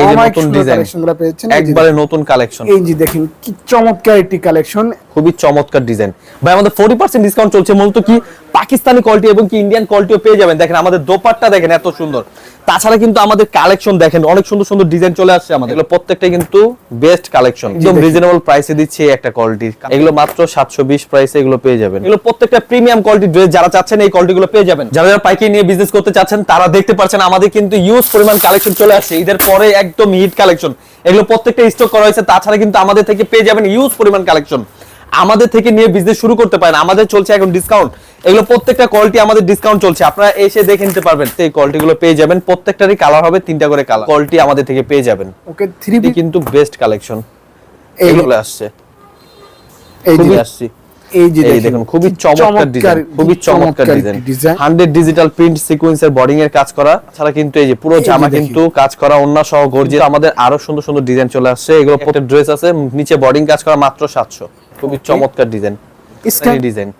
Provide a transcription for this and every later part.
এই যে নতুন ডিজাইন পেয়েছেন একবারে নতুন কালেকশন এই যে দেখেন কি চমৎকার একটি কালেকশন খুবই চমৎকার ডিজাইন ভাই আমাদের ফোর্টি পার্সেন্ট ডিসকাউন্ট চলছে মূলত কি? পাকিস্তানি কোয়ালিটি এবং কি ইন্ডিয়ান কোয়ালিটিও পেয়ে যাবেন। দেখেন আমাদের দোপাট্টা দেখেন এত সুন্দর। তাছাড়া কিন্তু আমাদের কালেকশন দেখেন অনেক সুন্দর সুন্দর ডিজাইন চলে আসছে আমাদের। এগুলো প্রত্যেকটা কিন্তু বেস্ট কালেকশন একদম রিজনেবল প্রাইসে দিচ্ছে একটা কোয়ালিটি এগুলো মাত্র সাতশো বিশ প্রাইসে এগুলো পেয়ে যাবেন। এগুলো প্রত্যেকটা প্রিমিয়াম কোয়ালিটি ড্রেস যারা চাচ্ছেন এই কোয়ালিটি গুলো পেয়ে যাবেন। যারা যারা পাইকারি নিয়ে বিজনেস করতে চাচ্ছেন তারা দেখতে পাচ্ছেন আমাদের কিন্তু ইউজ পরিমাণ কালেকশন চলে আসছে। ঈদের পরে একদম হিট কালেকশন এগুলো প্রত্যেকটা স্টক করা হয়েছে তাছাড়া কিন্তু আমাদের থেকে পেয়ে যাবেন ইউজ পরিমাণ কালেকশন আমাদের থেকে নিয়ে বিজনেস শুরু করতে পারেন আমাদের চলছে এখন ডিসকাউন্ট এগুলো প্রত্যেকটা কোয়ালিটি আমাদের ডিসকাউন্ট চলছে। আপনারা এসে দেখে নিতে পারবেন এই কোয়ালিটি গুলো পেয়ে যাবেন। প্রত্যেকটারই কালার হবে তিনটা করে কালার কোয়ালিটি আমাদের থেকে পেয়ে যাবেন। ওকে থ্রি কিন্তু বেস্ট কালেকশন এই এগুলো আসছে। এই আসছি। এই যে দেখুন খুবই চমৎকার ডিজাইন খুবই চমৎকার design design hundred digital print সিকোয়েন্সের বডিং এর কাজ করা ছাড়া কিন্তু এই যে পুরো জামা কিন্তু কাজ করা সহ আমাদের আরও সুন্দর সুন্দর ডিজাইন চলে আসছে। এগুলো প্রত্যেক ড্রেস আছে নিচে বডিং কাজ করা মাত্র সাতশো। খুবই চমৎকার ডিজাইন স্ক্যান ডিজাইন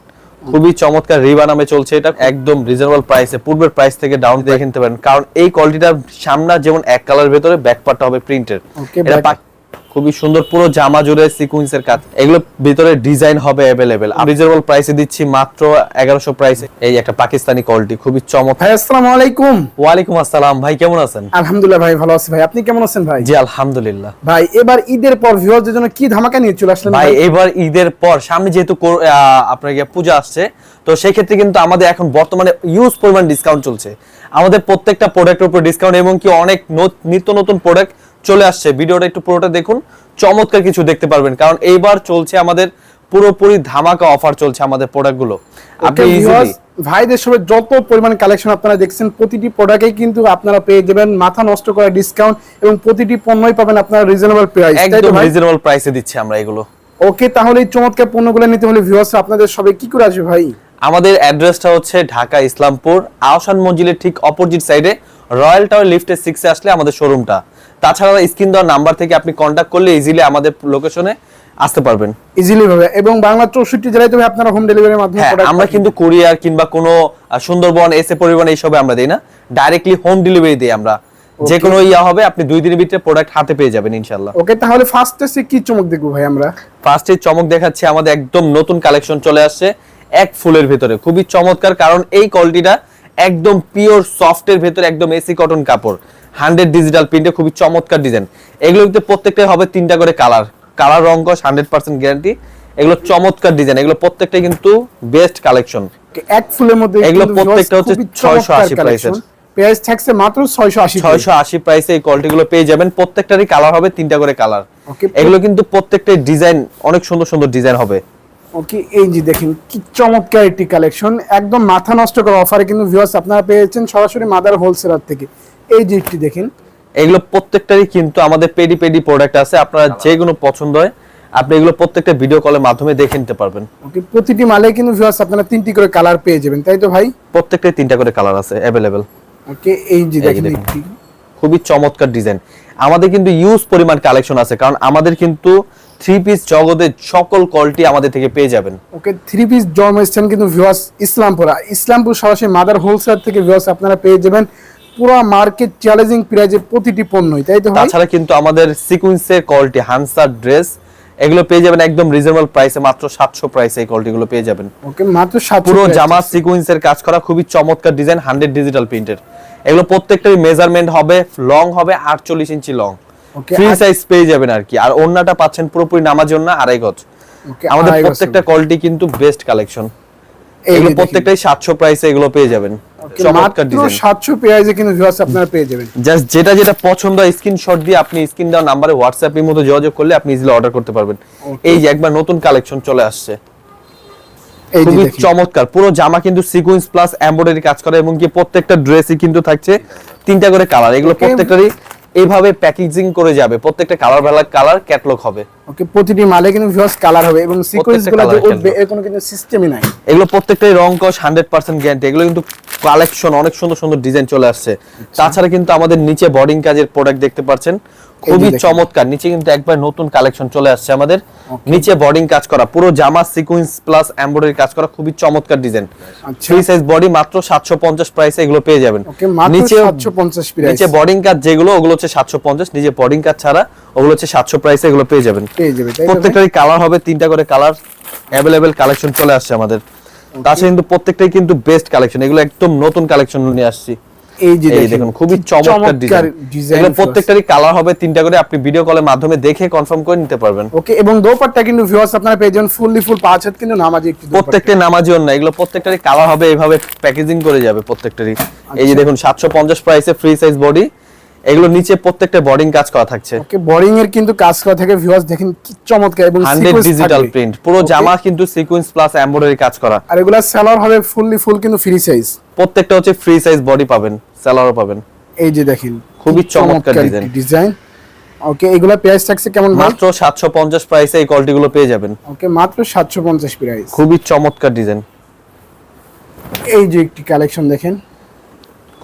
খুবই চমৎকার রিবা নামে চলছে এটা একদম রিজনেবল প্রাইসে পূর্বের প্রাইস থেকে ডাউন দিয়ে কিনতে পারেন। কারণ এই কোয়ালিটিটার সামনা যেমন এক কালার ভেতরে ব্যাক পার্টটা হবে প্রিন্টের এটা খুবই সুন্দর পুরো জামা জুড়ে সিকুয়েন্সের কাজ। এগুলো ভিতরে ডিজাইন হবে অ্যাভেলেবেল রিজনেবল প্রাইসে দিচ্ছি মাত্র এগারোশো প্রাইসে এই একটা পাকিস্তানি কোয়ালিটি খুবই চমৎকার। ভাই আসসালামু আলাইকুম। ওয়ালাইকুম আসসালাম। ভাই কেমন আছেন? আলহামদুলিল্লাহ ভাই ভালো আছি ভাই। আপনি কেমন আছেন ভাই? জি আলহামদুলিল্লাহ। ভাই এবার ঈদের পর ভিউয়ারদের জন্য কি ধামাকা নিয়ে চলে আসলেন ভাই এবার ঈদের পর সামনে যেহেতু আপনার পূজা আসছে তো সেই ক্ষেত্রে কিন্তু আমাদের এখন বর্তমানে ইউজ পরিমাণ ডিসকাউন্ট চলছে। আমাদের প্রত্যেকটা প্রোডাক্টের উপর ডিসকাউন্ট এবং কি অনেক নত- নিত্য নতুন প্রোডাক্ট চলে আসছে। ভিডিওটা একটু পুরোটা দেখুন। চমৎকার কিছু দেখতে পারবেন কারণ এইবার চলছে আমাদের পুরোপুরি ধামাকা অফার চলছে আমাদের প্রোডাক্টগুলো আপনি ভাইদের সবে যত পরিমাণ কালেকশন আপনারা দেখছেন প্রতিটি প্রোডাক্টে কিন্তু আপনারা পেয়ে যাবেন মাথা নষ্ট করা ডিসকাউন্ট এবং প্রতিটি পণ্যই পাবেন আপনারা রিজনেবল প্রাইস একদম রিজনেবল প্রাইসে দিচ্ছি আমরা এগুলো। ওকে তাহলে এই চমৎকার পণ্যগুলো নিতে হলে ভিউয়ার্স আপনাদের সবে কি করে আসবে ভাই? আমাদের অ্যাড্রেসটা হচ্ছে ঢাকা ইসলামপুর আহসান মঞ্জিলের ঠিক অপোজিট সাইডে রয়্যাল টাওয়ার লিফটের সিক্সে আসলে আমাদের শোরুমটা তাছাড়া স্ক্রিন দেওয়ার নাম্বার থেকে আপনি কন্ট্যাক্ট করলে ইজিলি আমাদের লোকেশনে আসতে পারবেন। ইজিলি ভাবে। এবং বাংলা চৌষট্টি জেলায় তো ভাই আপনারা হোম ডেলিভারির মাধ্যমে হ্যাঁ আমরা কিন্তু কুরিয়ার কিংবা কোনো সুন্দরবন এসে পরিবহন এইসবে আমরা দিই না। ডাইরেক্টলি হোম ডেলিভারি দিই আমরা। যে কোনো ইয়া হবে আপনি দুই দিনের ভিতরে প্রোডাক্ট হাতে পেয়ে যাবেন ইনশাল্লাহ ওকে তাহলে ফার্স্ট এসে কি চমক দেখব ভাই আমরা? ফার্স্টে চমক দেখাচ্ছি আমাদের একদম নতুন কালেকশন চলে আসছে এক ফুলের ভিতরে। খুবই চমৎকার কারণ এই কোয়ালিটিটা একদম পিওর সফটের ভিতরে একদম এসি কটন কাপড়। হান্ড্রেড ডিজিটাল প্রিন্টে খুবই চমৎকার ডিজাইন এগুলো কিন্তু প্রত্যেকটাই হবে তিনটা করে কালার কালার রং কস হান্ড্রেড পার্সেন্ট গ্যারান্টি এগুলো চমৎকার ডিজাইন এগুলো প্রত্যেকটাই কিন্তু বেস্ট কালেকশন এক ফুলের মধ্যে এগুলো প্রত্যেকটা হচ্ছে 680 price এর। collection। প্রাইস থাকছে মাত্র ছয়শো আশি ছয়শো আশি প্রাইসে এই কোয়ালিটি গুলো পেয়ে যাবেন। প্রত্যেকটারই কালার হবে তিনটা করে কালার এগুলো কিন্তু প্রত্যেকটাই ডিজাইন অনেক সুন্দর সুন্দর ডিজাইন হবে। ওকে এই যে দেখেন কি চমৎকার একটি কালেকশন একদম মাথা নষ্ট করা অফারে কিন্তু ভিউয়ার্স আপনারা পেয়েছেন সরাসরি মাদার হোলসেলার থেকে। এই যে একটি দেখেন। এগুলো প্রত্যেকটারই কিন্তু আমাদের পেডি পেডি প্রোডাক্ট আছে। আপনারা যে কোনো পছন্দ হয় আপনি এগুলো প্রত্যেকটা ভিডিও কলের মাধ্যমে দেখে নিতে পারবেন। ওকে প্রতিটি মালে কিন্তু ভিউয়ার্স আপনারা তিনটি করে কালার পেয়ে যাবেন তাই তো ভাই? প্রত্যেকটাই তিনটা করে কালার আছে অ্যাভেলেবেল ওকে এই যে দেখুন। খুবই চমৎকার ডিজাইন আমাদের কিন্তু ইউজ পরিমাণ কালেকশন আছে কারণ আমাদের কিন্তু থ্রি পিস জগতের সকল কোয়ালিটি আমাদের থেকে পেয়ে যাবেন। ওকে থ্রি পিস জন্ম এসছেন কিন্তু ভিউয়ার্স ইসলামপুরা। ইসলামপুর সরাসরি মাদার হোলসেলার থেকে ভিউয়ার্স আপনারা পেয়ে যাবেন। পুরো মার্কেট চ্যালেঞ্জিং প্রাইজে প্রতিটি পণ্যই তাই তো তাছাড়া কিন্তু আমাদের সিকুয়েন্সের কোয়ালিটি হানসার ড্রেস এগুলো পেয়ে যাবেন একদম রিজনেবল প্রাইসে মাত্র সাতশো প্রাইসে এই কলটি গুলো পেয়ে যাবেন। ওকে মাত্র সাত পুরো জামা সিকুয়েন্সের কাজ করা খুবই চমৎকার ডিজাইন হান্ড্রেড ডিজিটাল প্রিন্টের এগুলো প্রত্যেকটারই মেজারমেন্ট হবে লং হবে আটচল্লিশ ইঞ্চি লং ফ্রি সাইজ পেয়ে যাবেন আর কি। আর ওন্নাটা পাচ্ছেন পুরোপুরি নামার জন্য আড়াই গজ। আমাদের প্রত্যেকটা কোয়ালিটি কিন্তু বেস্ট কালেকশন এগুলো প্রত্যেকটাই সাতশো প্রাইসে এগুলো পেয়ে যাবেন। চমৎকার ডিজাইন সাতশো পেঁয়াজে কিন্তু ভিউয়ার্স আপনারা পেয়ে যাবেন। জাস্ট যেটা যেটা পছন্দ হয় স্ক্রিনশট দিয়ে আপনি স্ক্রিন দেওয়া নাম্বারে হোয়াটসঅ্যাপের মতো যোগাযোগ করলে আপনি ইজিলি অর্ডার করতে পারবেন। এই যে একবার নতুন কালেকশন চলে আসছে। খুবই চমৎকার। পুরো জামা কিন্তু সিকোয়েন্স প্লাস এমব্রয়ডারি কাজ করা এবং কি প্রত্যেকটা ড্রেসই কিন্তু থাকছে তিনটা করে কালার এগুলো. প্রত্যেকটারই এইভাবে প্যাকেজিং করে যাবে প্রত্যেকটা কালার বেলা কালার ক্যাটলগ হবে। ওকে প্রতিটি মালে কিন্তু ভিউয়ার্স কালার হবে এবং সিকোয়েন্সগুলো যে উঠবে এর কোনো কিন্তু সিস্টেমই নাই। এগুলো প্রত্যেকটাই রং কস হান্ড্রেড পার্সেন্ট গ্যারান্টি এগুলো কিন্তু কালেকশন অনেক সুন্দর সুন্দর ডিজাইন চলে আসছে। তাছাড়া কিন্তু আমাদের নিচে বোর্ডিং কাজের প্রোডাক্ট দেখতে পাচ্ছেন। খুবই। চমৎকার। নিচে কিন্তু একবার নতুন কালেকশন চলে আসছে আমাদের। নিচে বোর্ডিং কাজ করা পুরো জামা সিকোয়েন্স প্লাস এমব্রয়ডারি কাজ করা খুবই চমৎকার ডিজাইন ফ্রি সাইজ বডি মাত্র 750 প্রাইসে এগুলো পেয়ে যাবেন। ওকে মাত্র নিচে 750 প্রাইস নিচে বোর্ডিং কাজ যেগুলো ওগুলো হচ্ছে 750 নিচে বোর্ডিং কাজ ছাড়া ওগুলো হচ্ছে 700 প্রাইসে এগুলো পেয়ে যাবেন। পেয়ে যাবে তাই তো ভাই? প্রত্যেকটারই কালার হবে তিনটা করে কালার অ্যাভেলেবেল কালেকশন চলে আসছে আমাদের। তাছাড়া কিন্তু প্রত্যেকটাই কিন্তু বেস্ট কালেকশন এগুলো একদম নতুন কালেকশন নিয়ে আসছি। এই যে দেখুন খুবই চমৎকার ডিজাইন ডিজাইন প্রত্যেকটারই কালার হবে তিনটা করে আপনি ভিডিও কলের মাধ্যমে দেখে কনফার্ম করে নিতে পারবেন। ওকে এবং দোপাট্টা কিন্তু ভিউয়ার্স আপনারা পেয়ে যাবেন ফুললি ফুল পাঁচ হাত কিন্তু নামাজি একটি প্রত্যেকটা নামাজি এগুলো প্রত্যেকটারই কালার হবে এইভাবে প্যাকেজিং করে যাবে প্রত্যেকটারই। এই যে আচ্ছা। দেখুন সাতশো পঞ্চাশ প্রাইসে ফ্রি সাইজ বডি এগুলো নিচে প্রত্যেকটা বোর্ডিং কাজ করা থাকছে। ওকে বোরিং এর কিন্তু কাজ করা থাকে ভিউয়ার্স দেখেন কি চমৎকার এবং হান্ড্রেড sequence ডিজিটাল প্রিন্ট পুরো জামা কিন্তু সিকোয়েন্স প্লাস এমব্রয়ডারি কাজ করা। আর এগুলা সেলার হবে ফুললি ফুল কিন্তু ফ্রি সাইজ প্রত্যেকটা হচ্ছে ফ্রি সাইজ বডি পাবেন স্যালারও পাবেন। এই যে দেখেন খুবই চমৎকার। ডিজাইন ওকে এগুলা প্রাইস থাকছে কেমন মাত্র সাতশো পঞ্চাশ প্রাইসে এই কোয়ালিটি গুলো পেয়ে যাবেন। ওকে মাত্র 750 প্রাইস খুবই চমৎকার ডিজাইন এই যে একটি কালেকশন দেখেন।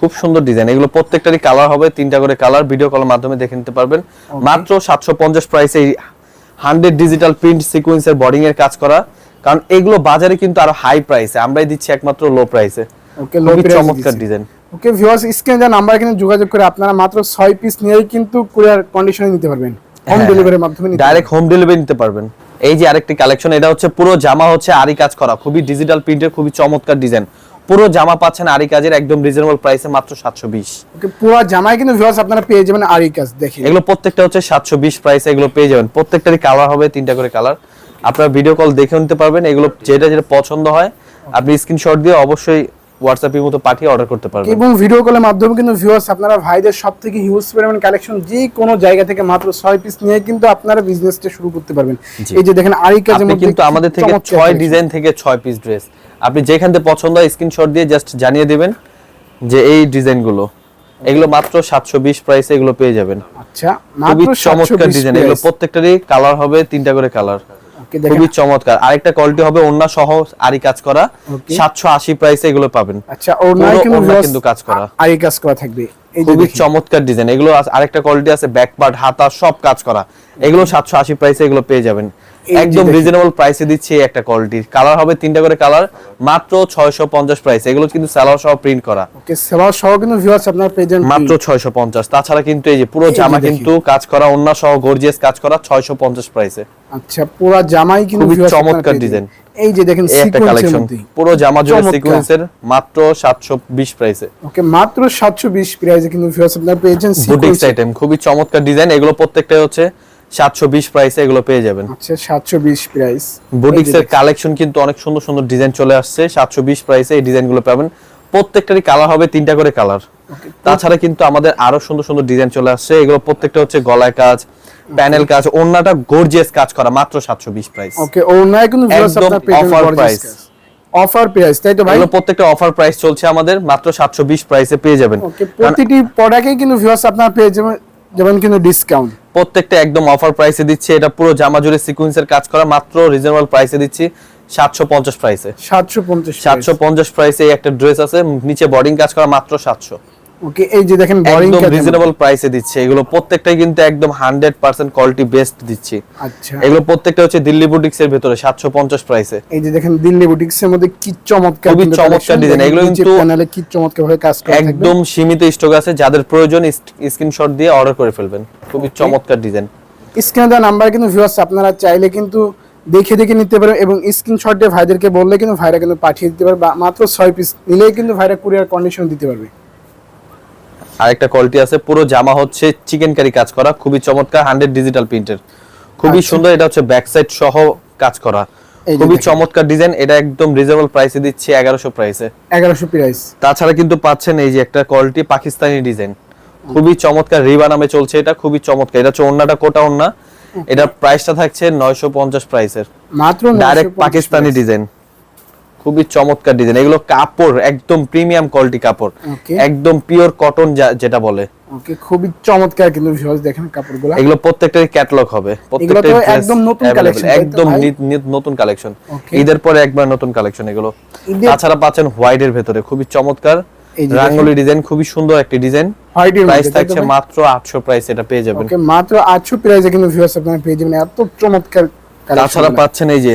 খুব সুন্দর ডিজাইন এগুলো প্রত্যেকটারই কালার হবে তিনটা করে কালার ভিডিও কলের মাধ্যমে দেখে নিতে পারবেন। মাত্র সাতশো পঞ্চাশ প্রাইসে হান্ড্রেড ডিজিটাল প্রিন্ট সিকোয়েন্সের বডিং এর কাজ করা। কারণ এগুলো বাজারে কিন্তু আরও হাই প্রাইসে আমরাই দিচ্ছি একমাত্র লো প্রাইসে ওকে লো চমৎকার ডিজাইন ওকে ভিউয়ার্স স্ক্রিনে যা নাম্বার কিনে যোগাযোগ করে আপনারা মাত্র 6 পিস নিয়েই কিন্তু কুরিয়ার কন্ডিশনে নিতে পারবেন। হোম হ্যাঁ, ডেলিভারির মাধ্যমে নিতে ডাইরেক্ট হোম ডেলিভারি নিতে পারবেন। এই যে আরেকটি কালেকশন এটা হচ্ছে পুরো জামা হচ্ছে আরি কাজ করা। খুবই ডিজিটাল প্রিন্টের খুবই চমৎকার ডিজাইন পুরো জামা পাচ্ছেন আরি কাজের একদম রিজনেবল প্রাইসে মাত্র সাতশো বিশ। ওকে পুরো জামাই কিন্তু ভিউয়ার্স আপনারা পেয়ে যাবেন আরি কাজ দেখেন। এগুলো প্রত্যেকটা হচ্ছে সাতশো বিশ প্রাইসে এগুলো পেয়ে যাবেন। প্রত্যেকটারই কালার হবে তিনটা করে কালার আপনারা ভিডিও কল দেখে নিতে পারবেন এগুলো যেটা যেটা পছন্দ হয় আপনি স্ক্রিনশট দিয়ে অবশ্যই হোয়াটসঅ্যাপের মতো পাঠিয়ে অর্ডার করতে পারবেন। এবং ভিডিও কলের মাধ্যমে কিন্তু ভিউয়ার্স আপনারা ভাইদের সব থেকে হিউজ পরিমাণ কালেকশন যে কোনো জায়গা থেকে মাত্র 6 পিস নিয়ে কিন্তু আপনারা বিজনেসটা শুরু করতে পারবেন। এই যে দেখেন আরি কাজের আপনি মধ্যে কিন্তু আমাদের থেকে চমৎকার ছয় ডিজাইন থেকে ছয় পিস ড্রেস আপনি যেখান থেকে পছন্দ হয় স্ক্রিনশট দিয়ে জাস্ট জানিয়ে দিবেন যে এই ডিজাইনগুলো। এগুলো মাত্র সাতশো বিশ প্রাইসে এগুলো পেয়ে যাবেন। আচ্ছা খুবই চমৎকার ডিজাইন এগুলো প্রত্যেকটারই কালার হবে তিনটা করে কালার খুবই চমৎকার। আরেকটা কোয়ালিটি হবে ওন্না সহ আরি কাজ করা। Okay. সাতশো আশি প্রাইসে এগুলো পাবেন। আচ্ছা পুরো কিন্তু কাজ করা। আরি কাজ করা থাকবে। খুবই চমৎকার ডিজাইন এগুলো আরেকটা কোয়ালিটি আছে ব্যাক পার্ট হাতা সব কাজ করা। এগুলো সাতশো আশি প্রাইসে এগুলো পেয়ে যাবেন। একদম রিজনেবল প্রাইসে দিচ্ছি একটা কোয়ালিটি কালার হবে তিনটা করে কালার মাত্র ছয়শো পঞ্চাশ প্রাইস এগুলো কিন্তু স্যালার সহ প্রিন্ট করা। ওকে সেলার সহ কিন্তু ভিউয়ার্স আপনারা যাবেন মাত্র ছয়শো পঞ্চাশ। তাছাড়া কিন্তু এই যে পুরো জামা কিন্তু কাজ করা অন্য সহ গর্জিয়াস কাজ করা ছয়শো পঞ্চাশ প্রাইসে আচ্ছা পুরো জামাই কিন্তু আপনারা চমৎকার ডিজাইন। এই যে দেখেন কালেকশন পুরো জামা জুড়ে সিকোয়েন্সের মাত্র সাতশো বিশ প্রাইসে ওকে মাত্র 720 প্রাইসে কিন্তু ভিউয়ার্স আপনারা পেয়েছেন সিকোয়েন্স আইটেম খুবই চমৎকার ডিজাইন এগুলো প্রত্যেকটাই হচ্ছে সাতশো বিশ প্রাইসে এগুলো পেয়ে যাবেন। আচ্ছা 720 প্রাইস বুটিক্স কালেকশন কিন্তু অনেক সুন্দর সুন্দর ডিজাইন চলে আসছে। সাতশো বিশ প্রাইসে এই ডিজাইনগুলো পাবেন। প্রত্যেকটারই কালার হবে তিনটা করে কালার তাছাড়া কিন্তু আমাদের আরও সুন্দর সুন্দর ডিজাইন চলে আসছে। এগুলো প্রত্যেকটা হচ্ছে গলায় কাজ প্যানেল কাজ অন্যটা গর্জিয়াস কাজ করা মাত্র সাতশো বিশ প্রাইস ওকে ওর নাই কিন্তু যাবেন price। অফার প্রাইস তাই তো ভাই? প্রত্যেকটা অফার প্রাইস চলছে আমাদের মাত্র সাতশো বিশ প্রাইসে পেয়ে যাবেন। ওকে প্রতিটি প্রোডাক্টে কিন্তু ভিউয়ার্স আপনারা পেয়ে যাবেন কিন্তু ডিসকাউন্ট প্রত্যেকটা একদম অফার প্রাইসে দিচ্ছি। এটা পুরো জামা জুড়ে সিকুয়েন্সের কাজ করা মাত্র রিজনেবল প্রাইসে দিচ্ছি সাতশো পঞ্চাশ প্রাইসে 750 সাতশো পঞ্চাশ প্রাইসে একটা ড্রেস আছে নিচে বডিং কাজ করা মাত্র সাতশো। ওকে এই যে দেখেন বোরিং একদম রিজনেবল প্রাইসে দিচ্ছে। এগুলো প্রত্যেকটাই কিন্তু একদম হান্ড্রেড পার্সেন্ট কোয়ালিটি বেস্ট দিচ্ছি। আচ্ছা। এগুলো প্রত্যেকটা হচ্ছে দিল্লি বুটিক্স এর ভেতরে সাতশো পঞ্চাশ প্রাইসে এই যে দেখেন দিল্লি বুটিক্স এর মধ্যে কি চমৎকার খুবই চমৎকার দেখেন এগুলো কিন্তু প্যানেলে কি চমৎকার ভাবে কাজ করা একদম সীমিত স্টক আছে। যাদের প্রয়োজন স্ক্রিনশট দিয়ে অর্ডার করে ফেলবেন। খুবই চমৎকার ডিজাইন স্ক্রিনে দেওয়া নাম্বার কিন্তু ভিউয়ার্স আপনারা চাইলে কিন্তু দেখে দেখে নিতে পারেন এবং স্ক্রিনশট দিয়ে ভাইদেরকে বললে কিন্তু ভাইরা কিন্তু পাঠিয়ে দিতে পারবে মাত্র ছয় পিস নিলেই কিন্তু ভাইরা কুরিয়ার কন্ডিশন দিতে পারবে। আরেকটা কোয়ালিটি আছে পুরো জামা হচ্ছে চিকেন কারি কাজ করা খুবই চমৎকার হান্ড্রেড ডিজিটাল প্রিন্টের খুবই আচ্ছা। সুন্দর এটা হচ্ছে ব্যাক সাইড সহ কাজ করা। খুবই চমৎকার ডিজাইন এটা একদম রিজনেবল প্রাইসে দিচ্ছি এগারোশো প্রাইসে এগারোশো প্রাইস তাছাড়া কিন্তু পাচ্ছেন এই যে একটা কোয়ালিটি পাকিস্তানি ডিজাইন খুবই চমৎকার রিবা নামে চলছে এটা খুবই চমৎকার। এটা হচ্ছে ওন্নাটা কোটা ওন্না এটার প্রাইসটা থাকছে নয়শো পঞ্চাশ প্রাইসের মাত্র ডাইরেক্ট পাকিস্তানি ডিজাইন খুবই চমৎকার ডিজাইন এগুলো কাপড় একদম প্রিমিয়াম কোয়ালিটি কাপড়। একদম পিওর কটন যেটা বলে। ওকে খুবই চমৎকার কিন্তু ভিউয়ার্স দেখেন কাপড়গুলো। এগুলো প্রত্যেকটারই ক্যাটালগ হবে। প্রত্যেকটা একদম নতুন তো একদম নতুন কালেকশন ঈদের পরে একবার নতুন কালেকশন এগুলো। তাছাড়া পাচ্ছেন হোয়াইট এর ভেতরে খুবই চমৎকার। রাঙ্গুলি ডিজাইন খুবই সুন্দর একটি ডিজাইন হোয়াইটের প্রাইস মধ্যে তাই তো থাকছে মাত্র 800 প্রাইস এটা পেয়ে যাবেন। ওকে মাত্র 800 প্রাইসে কিন্তু ভিউয়ার্স আপনারা পেয়ে যাবেন। এত চমৎকার তাছাড়া পাচ্ছেন এই যে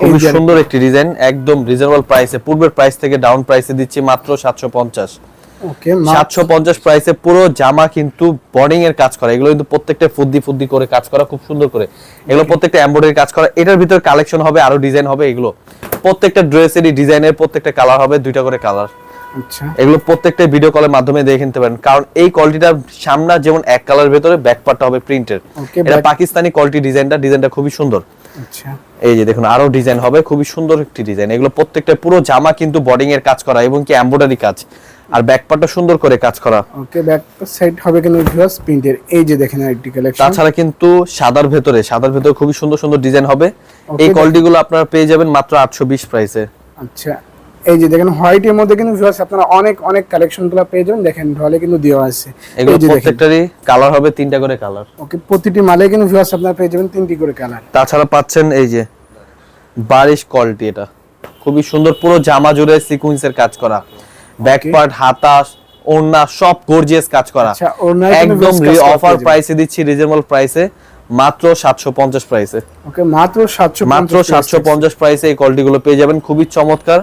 যে- সুন্দর একটি ডিজাইন একদম রিজনেবল প্রাইসে পূর্বের প্রাইস থেকে ডাউন প্রাইসে দিচ্ছি মাত্র 750 ওকে মা- 750 প্রাইসে পুরো জামা কিন্তু বর্ডিং এর কাজ করা। এগুলো কিন্তু প্রত্যেকটা ফুদ্দি ফুদ্দি করে কাজ করা খুব সুন্দর করে। এগুলো প্রত্যেকটা এমব্রয়ডারি কাজ করা। এটার ভিতরে কালেকশন হবে আরও ডিজাইন হবে এগুলো। প্রত্যেকটা ড্রেসেরই ডিজাইনের প্রত্যেকটা কালার হবে দুইটা করে কালার আচ্ছা। এগুলো প্রত্যেকটা ভিডিও কলের মাধ্যমে দেখে নিতে পারেন। কারণ এই কোয়ালিটিটা সামনা যেমন এক কালার ভেতরে ব্যাক পার্টটা হবে প্রিন্টের এটা পাকিস্তানি কোয়ালিটি ডিজাইনটা ডিজাইনটা খুবই সুন্দর। এই যে দেখুন আরও ডিজাইন হবে খুবই সুন্দর একটি ডিজাইন। এগুলো প্রত্যেকটা পুরো জামা কিন্তু বডিং এর কাজ করা এবং কি এমব্রয়ডারি কাজ। আর ব্যাক পার্টটা সুন্দর করে কাজ করা। ওকে ব্যাক সাইড হবে কিন্তু ভিউয়ার্স প্রিন্টের এই যে দেখেন আরেকটি কালেকশন তাছাড়া কিন্তু সাদার ভেতরে সাদার ভেতরে খুবই সুন্দর সুন্দর ডিজাইন হবে। এই কোয়ালিটি গুলো আপনারা পেয়ে যাবেন মাত্র আটশো বিশ প্রাইসে আচ্ছা। এই যে দেখেন হোয়াইটের মধ্যে কিন্তু ভিউয়ার্স আপনারা অনেক অনেক কালেকশনগুলো পেয়ে যাবেন। দেখেন ঢলে কিন্তু দেওয়া আছে। এই যে প্রত্যেকটারই কালার হবে তিনটা করে কালার ওকে প্রতিটি মালে কিন্তু ভিউয়ার্স আপনারা পেয়ে যাবেন তিনটি করে কালার তাছাড়া পাচ্ছেন এই যে বারিশ কোয়ালিটি এটা। খুবই সুন্দর পুরো জামা জুড়ে সিকুয়েন্সের কাজ করা। ব্যাক পার্ট হাতা ওড়না সব গর্জিয়াস কাজ করা। আচ্ছা, একদম করা অফার প্রাইসে দিচ্ছি রিজনেবল প্রাইসে মাত্র 750 প্রাইসে ওকে মাত্র 750 মাত্র 750 প্রাইসে এই কোয়ালিটি গুলো পেয়ে যাবেন। খুবই চমৎকার।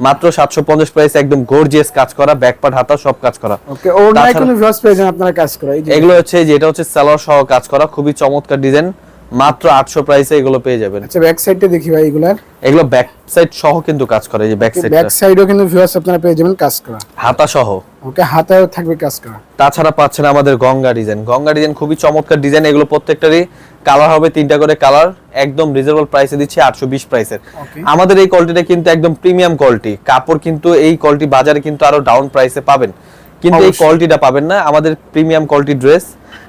মাত্র 750 প্রাইস একদম গর্জিয়াস কাজ করা ব্যাকপার্ট হাতা সব কাজ করা। ওকে তাছাড়া- কিন্তু ভিউয়ার্স পেয়ে আপনারা কাজ করা এগুলো হচ্ছে যেটা হচ্ছে সালোয়ার সহ কাজ করা খুবই চমৎকার ডিজাইন মাত্র 800 প্রাইসে এগুলো পেয়ে যাবেন। আচ্ছা ব্যাক সাইডটা দেখি ভাই এগুলার। এগুলো ব্যাক সাইড সহ কিন্তু কাজ করে এই যে ব্যাক সাইডটা ব্যাক সাইডও কিন্তু ভিউয়ার্স আপনারা পেয়ে যাবেন কাজ করা। হাতা সহ। ওকে হাতায়ও থাকবে কাজ করা। তাছাড়া পাচ্ছেন আমাদের গঙ্গা ডিজাইন গঙ্গা ডিজাইন খুবই চমৎকার ডিজাইন এগুলো প্রত্যেকটারই কালার হবে তিনটা করে কালার একদম রিজনেবল প্রাইসে দিচ্ছি আটশো বিশ প্রাইসের Okay. আমাদের এই কোয়ালিটিটা কিন্তু একদম প্রিমিয়াম কোয়ালিটি কাপড় কিন্তু এই কোয়ালিটি বাজারে কিন্তু আরও ডাউন প্রাইসে পাবেন। কিন্তু এই। কোয়ালিটিটা পাবেন না আমাদের প্রিমিয়াম কোয়ালিটি ড্রেস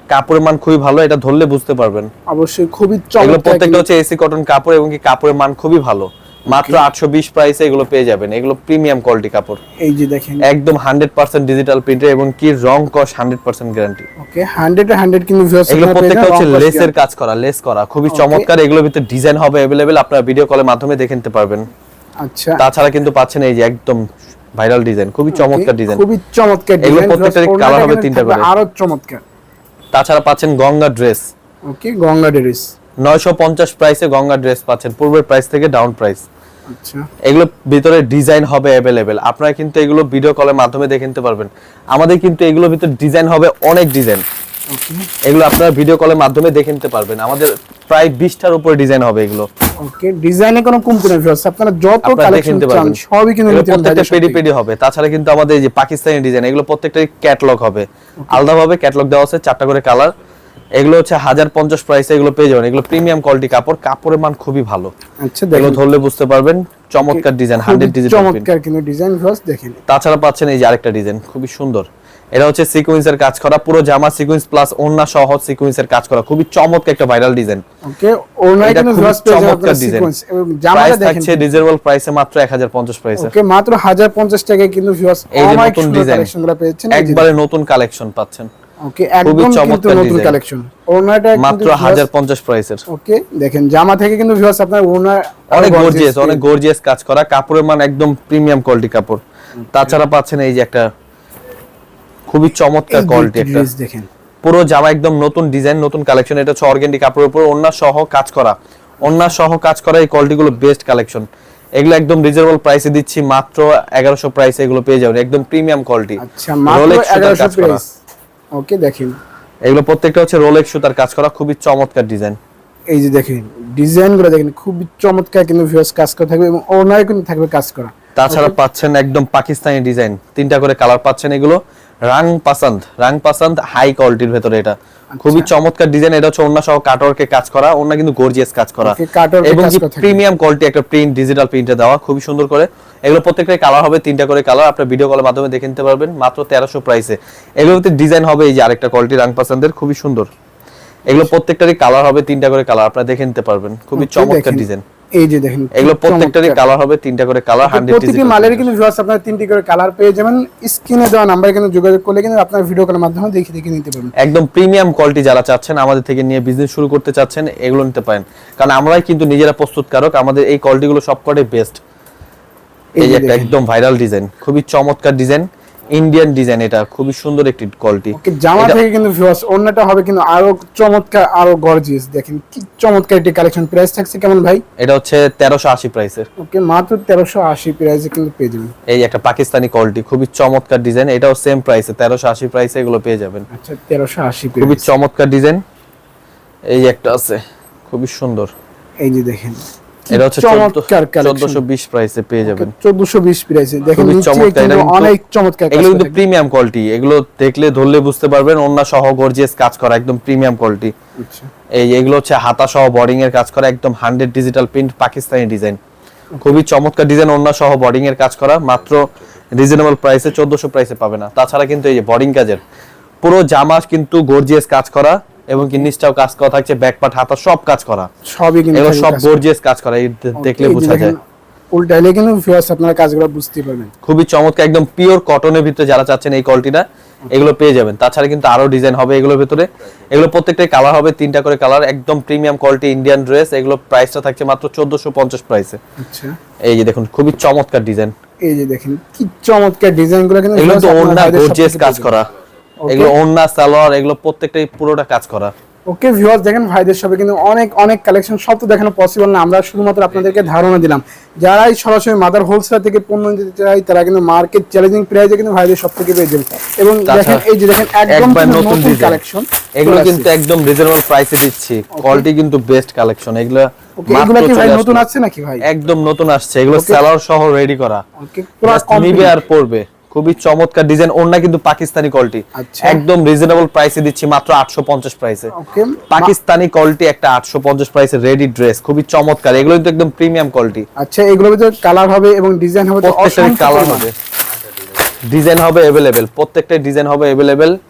কাপড়ের মান খুবই ভালো এটা ধরলে বুঝতে পারবেন অবশ্যই খুবই এগুলো চমৎকার প্রত্যেকটা কিন্তু- হচ্ছে এসি কটন কাপড় এবং কি কাপড়ের মান খুবই ভালো মাত্র আটশো বিশ প্রাইসে এগুলো পেয়ে যাবেন এগুলো প্রিমিয়াম কোয়ালিটি কাপড় এই যে দেখেন একদম হান্ড্রেড পার্সেন্ট ডিজিটাল প্রিন্টের এবং কি রং কস হান্ড্রেড পার্সেন্ট গ্যারান্টি ওকে 100 এ 100 কিন্তু ভিউয়ার্স এগুলো আপনারা পেয়ে প্রত্যেকটা যাবেন হচ্ছে রং লেসের কস্টিয়াম। কাজ করা লেস করা খুবই Okay. চমৎকার এগুলোর ভিতরে ডিজাইন হবে अवेलेबल আপনারা ভিডিও কলের মাধ্যমে দেখে নিতে পারবেন আচ্ছা তাছাড়া কিন্তু পাচ্ছেন এই যে একদম ভাইরাল ডিজাইন খুবই চমৎকার Okay, ডিজাইন খুবই চমৎকার এগুলো ডিজাইন প্রত্যেকটারই ভিউয়ার্স, colour ওড়নাটা হবে কিন্তু তিনটা থাকবে করে। আরো চমৎকার তাছাড়া পাচ্ছেন Ganga dress. Okay Ganga dress. নয়শো পঞ্চাশ প্রাইসে গঙ্গা ড্রেস পাচ্ছেন পূর্বের প্রাইস থেকে ডাউন প্রাইস আচ্ছা। এগুলো ভিতরে ডিজাইন হবে অ্যাভেলেবেল আপনারা কিন্তু এগুলো ভিডিও কলের মাধ্যমে দেখে নিতে পারবেন। আমাদের কিন্তু এগুলো ভিতরে ডিজাইন হবে অনেক ডিজাইন এগুলো আপনারা ভিডিও কলের মাধ্যমে দেখে নিতে পারবেন। আমাদের প্রায় বিশটার উপরে ডিজাইন হবে এগুলো। ওকে ডিজাইনে কোনো কমতি নেই ভিউয়ার্স আপনারা যত কালেকশন চান সবই কিন্তু নিতে পারবেন প্রত্যেকটা পেডি পেডি হবে। তাছাড়া কিন্তু আমাদের যে পাকিস্তানি ডিজাইন এগুলো প্রত্যেকটাই ক্যাটালগ হবে। আলাদাভাবে ক্যাটালগ দেওয়া আছে চারটা করে কালার এগুলো হচ্ছে হাজার পঞ্চাশ প্রাইসে এগুলো পেয়ে যাবেন। এগুলো প্রিমিয়াম কোয়ালিটি কাপড় কাপড়ের মান খুবই ভালো। আচ্ছা এগুলো ধরলে বুঝতে পারবেন চমৎকার ডিজাইন হান্ড্রেড খুবই ডিজিটাল চমৎকার কিন্তু ডিজাইন ভিউয়ার্স দেখেন। তাছাড়া পাচ্ছেন এই যে আরেকটা ডিজাইন খুবই সুন্দর। এটা হচ্ছে সিকোয়েন্সের কাজ করা পুরো জামা সিকোয়েন্স প্লাস ওন্না সহ সিকোয়েন্সের কাজ করা। খুবই চমৎকার একটা ভাইরাল ডিজাইন ওকে এটা কিন্তু খুবই পেয়ে চমৎকার ডিজাইন জামাটা দেখেন থাকছে রিজনেবল প্রাইসে মাত্র 1050 প্রাইসে ওকে মাত্র 1050 টাকায় কিন্তু ভিউয়ার্স এই যে নতুন ডিজাইন কালেকশনগুলো পেয়েছেন একবারে নতুন কালেকশন পাচ্ছেন। ওকে একদম কিন্তু নতুন। কালেকশন ওনাটা মাত্র 1050 প্রাইসের ওকে দেখেন জামা থেকে কিন্তু ভিউয়ার্স আপনার ওনা অনেক গর্জিয়াস অনেক গর্জিয়াস কাজ করা। কাপড়ের মান একদম প্রিমিয়াম কোয়ালিটি কাপড়। তাছাড়া পাচ্ছেন এই যে একটা খুবই চমৎকার কোয়ালিটি একটা। দেখেন। পুরো জামা একদম নতুন ডিজাইন নতুন কালেকশন এটা হচ্ছে অর্গেন্ডি কাপড়ের উপর ওন্না সহ কাজ করা। ওন্না সহ কাজ করা এই কোয়ালিটি গুলো বেস্ট কালেকশন এগুলো একদম রিজনেবল প্রাইসে দিচ্ছি মাত্র এগারোশো প্রাইসে এগুলো পেয়ে যাবেন। একদম প্রিমিয়াম কোয়ালিটি আচ্ছা মাত্র 1100 প্রাইস ওকে দেখেন। এগুলো প্রত্যেকটা হচ্ছে রোলেক্স সুতার কাজ করা খুবই চমৎকার ডিজাইন এই যে দেখেন ডিজাইনগুলো দেখেন খুবই চমৎকার কিন্তু ভিউয়ার্স কাজ করা থাকবে এবং ওনায় কিন্তু থাকবে কাজ করা। তাছাড়া পাচ্ছেন একদম পাকিস্তানি ডিজাইন তিনটা করে কালার পাচ্ছেন এগুলো। রাং পাসান্দ রাং পাসান্দ হাই কোয়ালিটির ভেতরে এটা। খুবই চমৎকার ডিজাইন এটা হচ্ছে অন্য সহ কাটওয়ার্কে কাজ করা অন্য কিন্তু গর্জিয়াস কাজ করা। এবং প্রিমিয়াম কোয়ালিটি একটা প্রিন্ট ডিজিটাল প্রিন্টে দেওয়া খুবই সুন্দর করে। এগুলো প্রত্যেকটাই কালার হবে তিনটা করে কালার আপনার ভিডিও কলের মাধ্যমে দেখে নিতে পারবেন মাত্র তেরোশো প্রাইসে এগুলোতে ডিজাইন হবে এই যে আরেকটা কোয়ালিটি রাং পাসান্দের খুবই সুন্দর। এগুলো প্রত্যেকটারই কালার হবে তিনটা করে কালার আপনারা দেখে নিতে পারবেন। খুবই চমৎকার ডিজাইন এই যে দেখেন এগুলো প্রত্যেকটারই কালার হবে তিনটা করে কালার হান্ড্রেড প্রতিটি মালের কিন্তু ভিউয়ার্স আপনারা তিনটি করে কালার পেয়ে যাবেন। স্ক্রিনে দেওয়া নাম্বারে কিন্তু যোগাযোগ করলে কিন্তু আপনার ভিডিও কলের মাধ্যমে দেখে দেখে নিতে পারবেন। একদম প্রিমিয়াম কোয়ালিটি যারা চাচ্ছেন আমাদের থেকে নিয়ে বিজনেস শুরু করতে চাচ্ছেন এগুলো নিতে পারেন। কারণ আমরাই কিন্তু নিজেরা প্রস্তুতকারক আমাদের এই কোয়ালিটিগুলো সবকটাই বেস্ট এই যে একদম ভাইরাল ডিজাইন খুবই চমৎকার ডিজাইন ইন্ডিয়ান ডিজাইন এটা খুবই সুন্দর একটি কোয়ালিটি ওকে জামা থেকে কিন্তু ভিউয়ার্স অন্যটা হবে কিন্তু আরও চমৎকার আরও গর্জিয়াস দেখেন কি চমৎকার একটি কালেকশন প্রাইস থাকছে কেমন ভাই? এটা হচ্ছে তেরোশো আশি প্রাইসের ওকে মাত্র তেরোশো আশি প্রাইসে কিন্তু পেয়ে যাবেন। এই একটা পাকিস্তানি কোয়ালিটি খুবই চমৎকার ডিজাইন এটাও সেম প্রাইসে তেরোশো আশি প্রাইসে এগুলো পেয়ে যাবেন। আচ্ছা তেরোশো আশি খুবই চমৎকার ডিজাইন এই একটা আছে খুবই সুন্দর। এই যে দেখেন এটা হচ্ছে চমৎকার চোদ্দশো বিশ প্রাইসে পেয়ে যাবেন। চোদ্দশো বিশ প্রাইসে দেখেন খুবই নিচে চমৎকার, এটা কিন্তু কিন্তু- অনেক চমৎকার এগুলো কিন্তু প্রিমিয়াম কোয়ালিটি এগুলো দেখলে ধরলে বুঝতে পারবেন অন্য সহ গর্জিয়াস কাজ করা একদম প্রিমিয়াম কোয়ালিটি আচ্ছা। এই এগুলো হচ্ছে হাতা সহ বোর্ডিং এর কাজ করা একদম hundred digital print Pakistani design খুবই চমৎকার ডিজাইন অন্য সহ বোর্ডিং এর কাজ করা মাত্র রিজনেবল প্রাইসে চোদ্দশো প্রাইসে পাবে না। তাছাড়া কিন্তু এই যে বোর্ডিং কাজের পুরো জামা কিন্তু গর্জিয়াস কাজ করা। এবং কি নিচটাও কাজ করা থাকছে ব্যাক পার্ট হাতা সব কাজ করা। সবই কিন্তু সব। গর্জিয়াস কাজ করা এই দেখলে বোঝা যায়। উল্টাইলে কিন্তু ভিউয়ার্স আপনারা কাজগুলো বুঝতে পারবেন। খুবই চমৎকার একদম পিওর কটনের ভিতরে যারা চাচ্ছেন এই কোয়ালিটিটা এগুলো পেয়ে যাবেন। তাছাড়া কিন্তু আরও ডিজাইন হবে এগুলোর ভিতরে। এগুলো প্রত্যেকটাই কালার হবে তিনটা করে কালার একদম প্রিমিয়াম কোয়ালিটি ইন্ডিয়ান ড্রেস এগুলো প্রাইসটা থাকছে মাত্র চোদ্দশো পঞ্চাশ প্রাইসে আচ্ছা। এই যে দেখুন খুবই চমৎকার ডিজাইন এই যে দেখেন কি চমৎকার ডিজাইনগুলো কিন্তু এগুলো তো ওন্না গর্জিয়াস কাজ করা. এগুলো ওন্না সালোয়ার এগুলো প্রত্যেকটাই পুরোটা কাজ করা। ওকে ভিউয়ার্স দেখেন ভাইদের সবে কিন্তু অনেক অনেক কালেকশন সব তো দেখানো পসিবল না। আমরা শুধুমাত্র আপনাদেরকে ধারণা দিলাম। যারাই সরাসরি মাদার হোলসেল থেকে পণ্য নিতে চাই তারা কিন্তু মার্কেট চ্যালেঞ্জিং প্রাইসে কিন্তু ভাইদের সব থেকে পেয়ে যাবে এবং দেখেন এই যে দেখেন একদম নতুন কালেকশন এগুলো কিন্তু একদম রিজনেবল প্রাইসে দিচ্ছি। কোয়ালিটি কিন্তু বেস্ট কালেকশন এগুলো এগুলো কি ভাই নতুন আসছে নাকি ভাই? একদম নতুন আসছে। এগুলো. সালোয়ার সহ রেডি করা। ওকে পুরো নিবে আর পড়বে খুবই চমৎকার ডিজাইন ওন্না কিন্তু পাকিস্তানি কোয়ালিটি আচ্ছা। একদম রিজনেবল প্রাইসে দিচ্ছি মাত্র 850 প্রাইসে ওকে পাকিস্তানি কোয়ালিটি একটা 850 প্রাইসে রেডি ড্রেস খুবই চমৎকার এগুলো কিন্তু একদম প্রিমিয়াম কোয়ালিটি আচ্ছা এগুলোর ভিতরে কালার হবে এবং ডিজাইন হবে তো প্রত্যেকটার অসংখ্য কালার পরিমাণ। হবে ডিজাইন হবে अवेलेबल প্রত্যেকটা ডিজাইন হবে अवेलेबल Okay.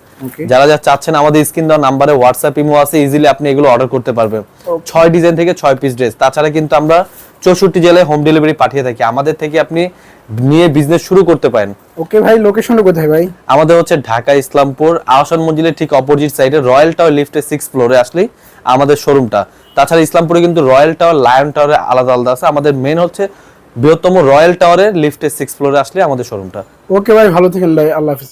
যারা যা চাচ্ছেন আমাদের স্ক্রিন দেওয়া নাম্বারে হোয়াটসঅ্যাপ ইমো আছে ইজিলি আপনি এগুলো অর্ডার করতে পারবেন। ছয় ডিজাইন থেকে ছয় পিস ড্রেস তাছাড়া কিন্তু আমরা চৌষট্টি জেলায় হোম ডেলিভারি পাঠিয়ে থাকি। আমাদের থেকে আপনি নিয়ে বিজনেস শুরু করতে পারেন। ওকে ভাই লোকেশনটা কোথায় ভাই? আমাদের হচ্ছে ঢাকা ইসলামপুর আহসান মঞ্জিলের ঠিক অপোজিট সাইডে রয়্যাল টাওয়ার লিফটের সিক্স ফ্লোরে আসলেই আমাদের শোরুমটা তাছাড়া ইসলামপুরে কিন্তু রয়্যাল টাওয়ার লায়ন টাওয়ারে আলাদা আলাদা আছে। আমাদের মেন হচ্ছে বৃহত্তম রয়্যাল টাওয়ারের লিফটের সিক্স ফ্লোরে আসলে আমাদের শোরুমটা ওকে ভাই ভালো থাকেন ভাই। আল্লাহ হাফিজ।